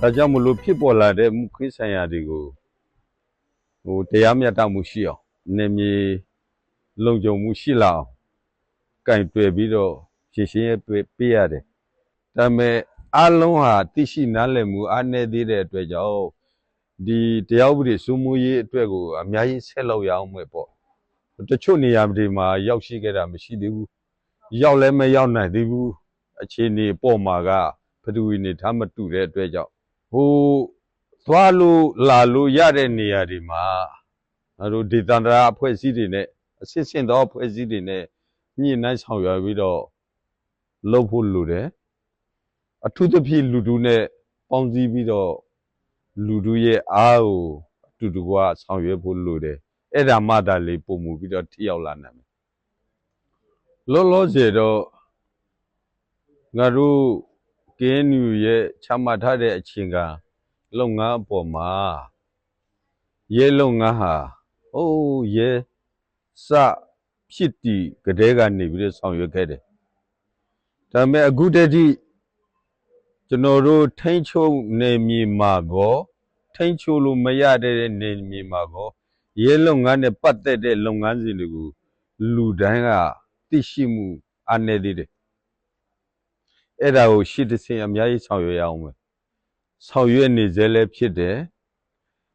ဒါကြောင့်မလို့ဖြစ်ပေါ်လာတဲ့မှုခွေးဆိုင်ရာတွေကိုဟိုတရားမျှတမှုရှိအောင်နေမြေလုံခြုံမှုရှိလာအောင်ကင်တွယ်ပြီးတော့ရှင်းရှင်းရဲ့ပေးရတယ်ဒါပေမဲ့အလုံးဟာသိရှိနားလည်မှုအားနည်းသေးတဲ့အတွက်ကြောင့်ဒီတရားဥပဒေစိုးမိုးရေးအတွက်ကိုအများကြီးဆက်လုပ်ရအောင်ပဲပေါ့တချို့နေရာတွေမှာရောက်ရှိခဲ့တာမရှိသေးဘူးရောက်လည်းမရောက်နိုင်သေးဘူးအခြေအနေပေါ်မှာကဘယ်သူနေထားမတူတဲ့အတွက်ကြောင့် ဟိုသွားလို့လာလို့ရတဲ့နေရာတွေမှာအဲတို့ဒေသန္တရာအဖွဲ့အစည်းတွေနဲ့အစစ်စင်သောအဖွဲ့အစည်းတွေနဲ့ညှိနှိုင်းဆောင်ရွက်ပြီးတော့လုပ်ဖို့လိုတယ်အထူးသဖြင့်လူတို့နဲ့ပေါင်းစည်းပြီးတော့လူတို့ရဲ့အားကိုအတူတူကဆောင်ရွက်ဖို့လိုတယ်အဲ့ဒါမှသာလေပုံမူပြီးတော့ထိရောက်လာနိုင်မယ်လောလောဆယ်တော့ငါတို့ KNU ရဲ့ချမှတ်ထားတဲ့အချိန်ကလုပ်ငန်းအပေါ်မှာရဲလုပ်ငန်းဟာအိုးရဲစဖြစ်တီကတဲ့ကနေပြီးတော့ဆောင်ရွက်ခဲ့တယ်ဒါပေမဲ့အခုတည်းကကျွန်တော်တို့ထိန်းချုပ်နေမြေမှာကောထိန်းချုပ်လို့မရတဲ့နေမြေမှာကောရဲလုပ်ငန်းနဲ့ပတ်သက်တဲ့လုပ်ငန်းစဉ်တွေကိုလူတိုင်းကသိရှိမှုအားနည်းသေးတယ် အဲ့ဒါကိုရှေ့တစ်ဆင့်အများကြီးဆောင်ရွက်ရအောင်မယ်ဆောင်ရွက်နေစေလဲဖြစ်တယ်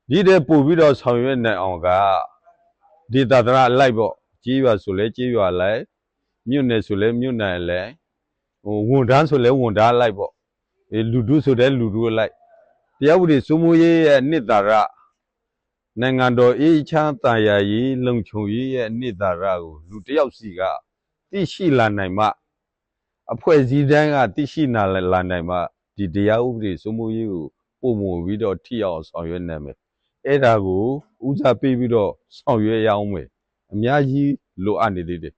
ဒီတဲ့ပို့ပြီးတော့ဆောင်ရွက်နိုင်အောင်ကဒေတာတရအလိုက်ပေါ့ကြေးရွာဆိုလဲကြေးရွာလိုက်မြို့နယ်ဆိုလဲမြို့နယ်လိုက်ဟိုဝန်ထမ်းဆိုလဲဝန်ထမ်းလိုက်ပေါ့အဲလူဒုဆိုတဲ့လူဒုလိုက်တရားဥပဒေစိုးမိုးရေးရဲ့နှစ်သာရနိုင်ငံတော်အေးချမ်းတန်ရာရေးလုံခြုံရေးရဲ့နှစ်သာရကိုလူတယောက်စီကသိရှိလာနိုင်မှ အဖွဲ့အစည်းတိုင်းကသိရှိနာလာနိုင်မှဒီတရားဥပဒေစိုးမိုးရေးကိုပုံမူပြီးတော့ထိအောင်ဆောင်ရွက်နိုင်မယ်အဲ့ဒါကိုဦးစားပေးပြီးတော့ဆောင်ရွက်ရအောင်မယ်အများကြီးလိုအပ်နေသေးတယ်